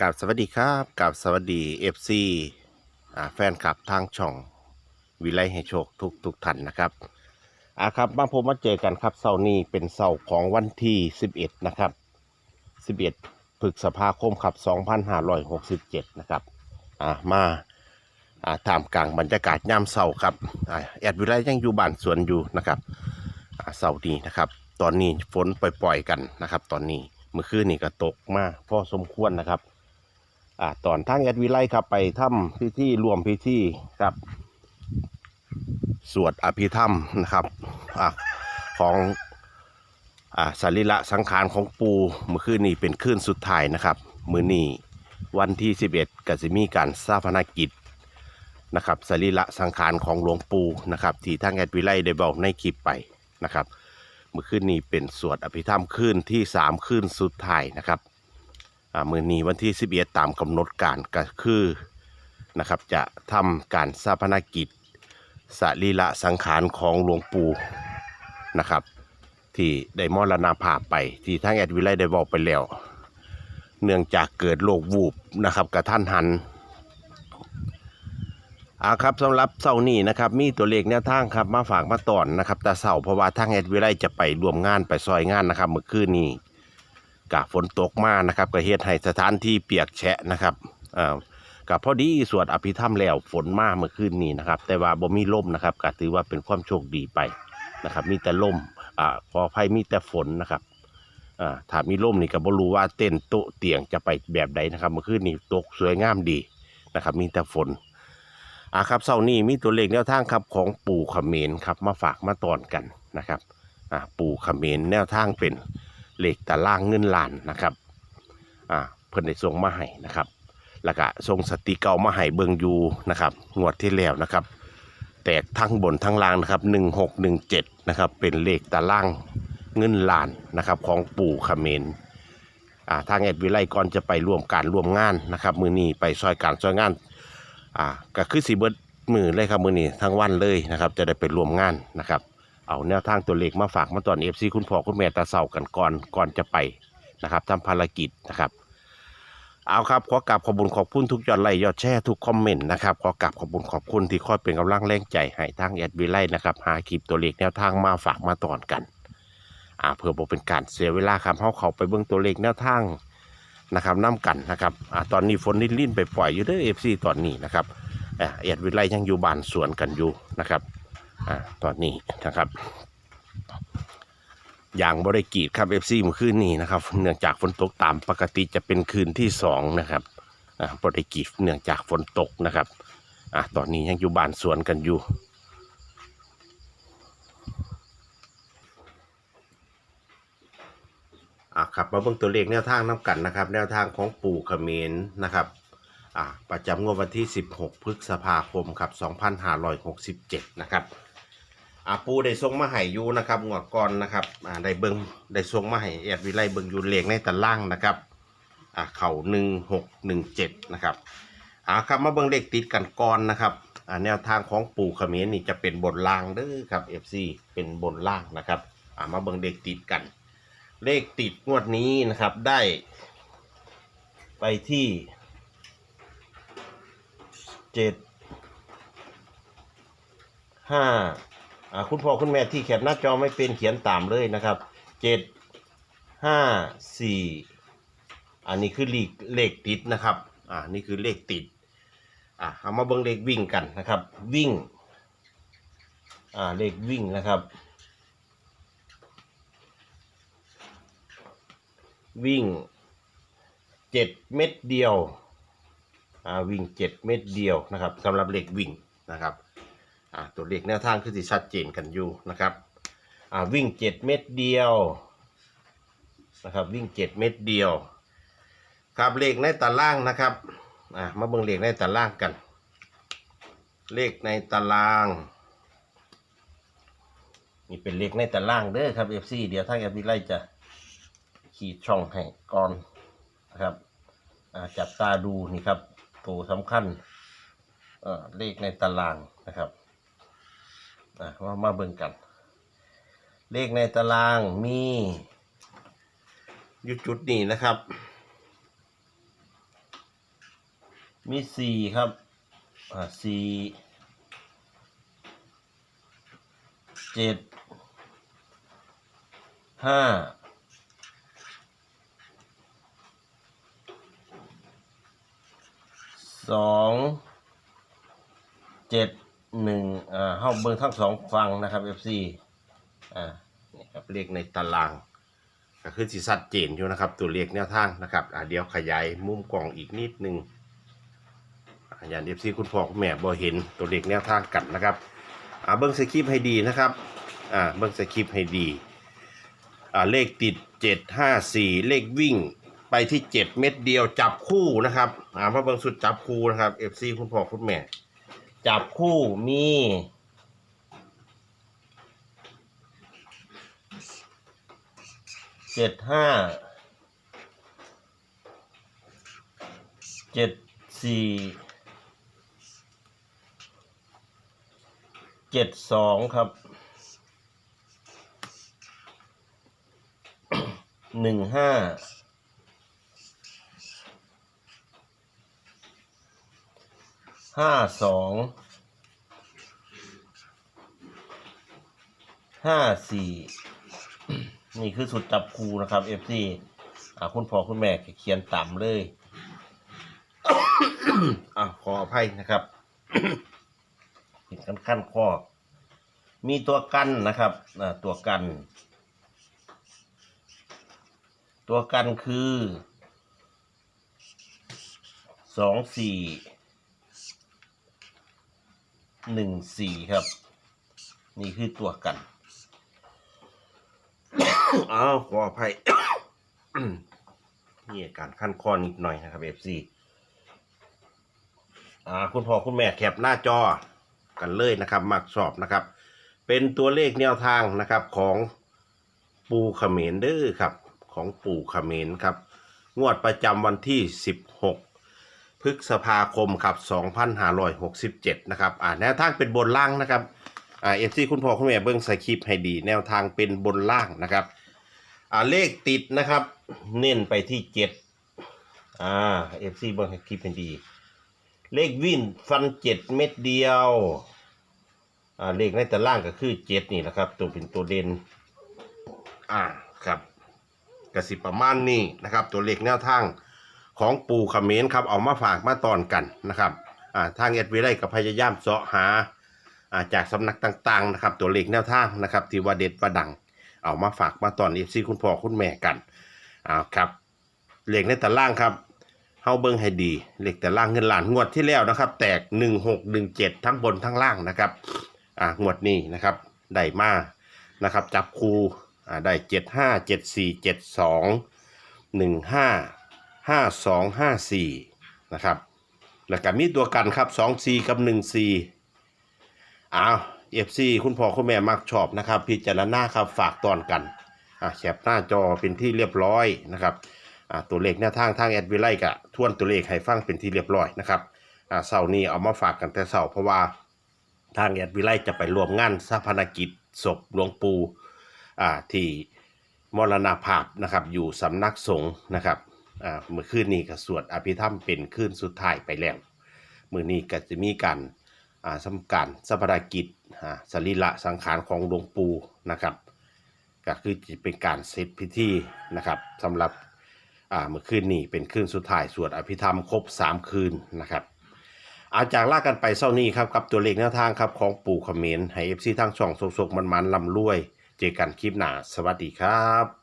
กับสวัสดีครับกับสวัสดีเอฟซีแฟนคลับทางช่อง วิไลให้โชคทุกทุกท่านนะครับอ่าครับมาพบมาเจอกันครับเสาร์นี้เป็นเสาร์ของวันที่ 11 นะครับ 11พฤษภาคมครับ2567 นะครับอ่ามาอ่าตามกลางบรรยากาศยามเสาร์ครับอ่าแอดวิไลยังอยู่บ้านสวนอยู่นะครับอ่าเสาร์นี้นะครับ ตอนนี้ฝนปล่อยๆกันนะครับ ตอนนี้เมื่อคืนนี่ก็ตกมากพอสมควรนะครับ อ่าตอนทางแอดวิไลครับไปทำพิธีรวมพิธีครับ สวดอภิธรรมนะครับอ่าของอ่าสรีระสังขารของปูเมื่อคืนนี้เป็นคืนสุดท้ายนะครับ มือนี้วันที่ 11ก็จะมีการสาพนกิจนะครับสรีระสังขารของหลวงปู่นะครับที่ทางแอดวิไลได้บอกในคลิปไปนะครับเมื่อคืนนี้เป็นสวดอภิธรรมคืนที่ 3 คืนสุดท้ายนะครับ มือนีวันที่ 11 ตามกำหนดการก็คือนะครับจะทำการสาพนกิจสรีระสังขารของหลวงปู่นะครับที่ได้มรณภาพไปที่ทั้งแอดวิไลได้บอกไปแล้ว เนื่องจากเกิดโรควูบนะครับกระท่านหันอาครับสำหรับเสาร์นี้นะครับมีตัวเลขแนวทางครับมาฝากมาตอนนะครับแต่เสาร์เพราะว่าทางแอดวิไลจะไปรวมงานไปซอยงานนะครับเมื่อคืนนี้ กะฝนตกมานะครับก็เฮ็ดให้สถานที่เปียกแฉะนะครับอ่อกับพอดีสวดอภิธรรมแล้วฝนมาเมื่อคืนนี้นะครับ แต่ว่าบ่มีลมนะครับก็ถือว่าเป็นความโชคดีไปนะครับ มีแต่ลมอ่าพอภัยมีแต่ฝนนะครับอ่าถ้ามีลมนี่ก็บ่รู้ว่าเต้นโต๊ะเตียงจะไปแบบใดนะครับเมื่อคืนนี้ตกสวยงามดีนะครับ มีแต่ฝนอ่าครับเช้านี้มีตัวเลขแนวทางครับของปู่เขมรครับมาฝากมาตอนกันนะครับอ่าปู่เขมรแนวทางเป็น เลขตารางเงินล้านนะครับอ่าเพิ่นได้ส่งมาให้นะครับ แล้วก็ส่งสติเก่ามาให้เบิงอยูนะครับงวดที่แล้วนะครับ แตกทั้งบนทั้งล่างนะครับหนึ่งหกหนึ่งเจ็ดนะครับเป็นเลขตารางเงินล้านนะครับของปู่เขมรอ่าทางเอ็ดวิไลก่อนจะไปร่วมการร่วมงานนะครับ มือนี้ไปซอยการซอยงานอ่าก็คือสีเบิร์ดมือเลยครับมือนี้ทั้งวันเลยนะครับ จะได้ไปร่วมงานนะครับ เอาแนวทางตัวเลขมาฝากมาตอนเอฟซีคุณพ่อคุณแม่ตาเศร้ากันก่อนก่อนจะไปนะครับทำภารกิจนะครับเอาครับขอกราบขอบคุญขอบคุณทุกยอดไลค์ยอดแชร์ทุกคอมเมนต์นะครับขอกราบขอบคุญขอบคุณที่คอยเป็นกำลังแรงใจให้ทางแอดวิไลนะครับหาคลิปตัวเลขแนวทางมาฝากมาตอนกันอ่าเพื่อบ่เป็นการเสียเวลาครับเขาเขาไปเบิ่งตัวเลขแนวทางนะครับน้กันนะครับอ่าตอนนี้ฝนลิ่นๆไปปล่อยอยู่เด้อเอฟซีตอนนี้นะครับอ่าแอดวิไลยังอยู่บ้านสวนกันอยู่นะครับ อ่าตอนนี้นะครับอย่างบริกีดครับเอฟซีเมื่อคืนนี้นะครับเนื่องจากฝนตกตามปกติจะเป็นคืนที่สองนะครับอ่าบริกีดเนื่องจากฝนตกนะครับอ่าตอนนี้ยังอยู่บ้านสวนกันอยู่อ่าครับมาเบิ่งตัวเลขแนวทางน้กันนะครับ แนวทางของปู่เขมรนะครับอ่าประจำงวดวันที่ 16 พฤษภาคมครับ 2567 นะครับ อาปูได้ส่งมาให้อยู่นะครับงวดก่อนนะครับอ่าได้เบิงได้ส่งมาให้แอดวิไลเบิงอยู่เลขในตารางนะครับอ่าเข่าหนึ่งหกหนึ่งเจ็ดนะครับอ่าครับมาเบิงเลขติดกันก่อนนะครับอ่าแนวทางของปูเขมรนี่จะเป็นบนล่างเด้อครับ FC เป็นบนล่างนะครับอ่ามาเบิงเลขติดกัน เลขติดงวดนี้นะครับได้ ไปที่เจ็ดห้า อ่าคุณพ่อคุณแม่ที่แคปหน้าจอไม่เป็นเขียนตามเลยนะครับเจ็ดห้าสี่อันนี้คือเลขเลขติดนะครับอ่านี่คือเลขติดอ่าเอามาเบิ่งเลขวิ่งกันนะครับ วิ่งอ่าเลขวิ่งนะครับ วิ่งเจ็ดเม็ดเดียวอ่าวิ่งเจ็ดเม็ดเดียวนะครับสำหรับเลขวิ่งนะครับ อ่าตัวเลขแนวทางคือสิชัดเจนกันอยู่นะครับอ่าวิ่งเจ็ดเม็ดเดียวนะครับวิ่งเจ็ดเม็ดเดียว ครับเลขในตารางนะครับอ่ามาเบิ่งเลขในตารางกัน เลขในตารางนี่เป็นเลขในตารางเด้อครับ FC เดี๋ยวทางแอปพลิไลจะขีดช่องให้ก่อนนะครับจับตาดูนี่ครับตัวสำคัญเลขในตารางนะครับ อะมามาเบิ่งกัน เลขในตารางมีอยู่จุดนี้นะครับ มีสี่ครับ อ่าสี่เจ็ดห้าสองเจ็ด หนึ่งอ่าเข้าเบิ่งทั้งสองฟังนะครับ FC อ่านี่ครับเลขในตาราง ก็คือสีสัดเจนอยู่นะครับ ตัวเลขแนวทางนะครับอ่าเดี๋ยวขยายมุมกล่องอีกนิดนึงอ่าอย่างเอฟซีคุณพ่อคุณแม่บ่เห็นตัวเลขแนวทางกันนะครับอ่าเบิ้งสคริปต์ให้ดีนะครับอ่าเบิ้งสคริปต์ให้ดีอ่าเลขติดเจ็ดห้าสี่เลขวิ่งไปที่เจ็ดเม็ดเดียวจับคู่นะครับอ่ามาเบิ้งสุดจับคู่นะครับเอฟซีคุณพ่อคุณแม่ จับคู่มีเจ็ดห้าเจ็ดสี่เจ็ดสองครับหนึ่งห้า ห้าสองห้าสี่นี่คือสุดจับคูนะครับ FC อ่าคุณพ่อคุณแม่เขียนต่ำเลยอ่าขออภัยนะครับผิดขั้นขั้นข้อ มีตัวกันนะครับอ่าตัวกัน ตัวกันคือสองสี่ หนึ่งสี่ครับ นี่คือตัวกันอ้าวขออภัยมีอาการขั้นคอนิดหน่อยนะครับ FC อ่าคุณพ่อคุณแม่แคปหน้าจอกันเลยนะครับมักสอบนะครับ เป็นตัวเลขแนวทางนะครับของปูเขมรเด้อครับ ของปู่เขมรครับ งวดประจำวันที่16 พฤษภาคมครับ2567 นะครับ อ่าแนวทางเป็นบนล่างนะครับ อ่าเอฟซีคุณพ่อคุณแม่เบิ้งสคริปต์ให้ดี แนวทางเป็นบนล่างนะครับ อ่าเลขติดนะครับ เน้นไปที่เจ็ดอ่าเอฟซีเบิ้งสคริปต์ให้ดี เลขวิ่นฟันเจ็ดเม็ดเดียว อ่าเลขในตารางก็คือเจ็ดนี่แหละครับ ตัวเป็นตัวเด่น อ่าครับกระสิประมาณนี้นะครับ ตัวเลขแนวทาง ของปูขเขมรครับเอามาฝากมาตอนกันนะครับทางเอ็ดวีได้กับพยายามเสาะหาจากสำนักต่างๆนะครับตัวเลขแนวทางนะครับที่ว่าเด็ดว่าดัง เอามาฝากมาตอนเอฟซีคุณพ่อคุณแม่กันอ้ครับเลขในตาล่างครับเฮาเบิ้งให้ดีเลขต่ล่างเงินหลานงวดที่แล้วนะครับ แตก 1617 ทั้งบนทั้งล่างนะครับงวดนี้นะครับได้มานะครับจับครูอ่าได้ 75 74 72 15 ห้าสองห้าสี่นะครับ แล้วก็มีตัวกันครับสองสี่กับหนึ่งสี่อ้าวเอฟซีคุณพ่อคุณแม่มักชอบนะครับ พิจารณาครับฝากตอนกันอ่าแคปหน้าจอเป็นที่เรียบร้อยนะครับอ่าตัวเลขแนวทางทางแอดวิไลกะทวนตัวเลขให้ฟังเป็นที่เรียบร้อยนะครับอ่าเสาร์นี้เอามาฝากกันแต่เสาร์เพราะว่าทางแอดวิไลจะไปร่วมงานสาพนกิจศพหลวงปู่อ่าที่มรณภาพนะครับอยู่สำนักสงฆ์นะครับ อ่าเมื่อคืนนี้ก็สวดอภิธรรมเป็นคืนสุดท้ายไปแล้วมื้อนี้ก็จะมีการอ่าสำคัญสัพากิจอ่าสรีระสังขารของหลวงปู่นะครับ ก็คือจะเป็นการเสร็จพิธีนะครับสำหรับอ่าเมื่อคืนนี้เป็นคืนสุดท้ายสวดอภิธรรมครบ 3 คืนนะครับอาจากลากันไปเศร้านี้ครับกับตัวเลขแนวทางครับของปู่เขมรให้เอฟซีทางช่องสกๆมันๆลำรวย เจอกันคลิปหน้า สวัสดีครับ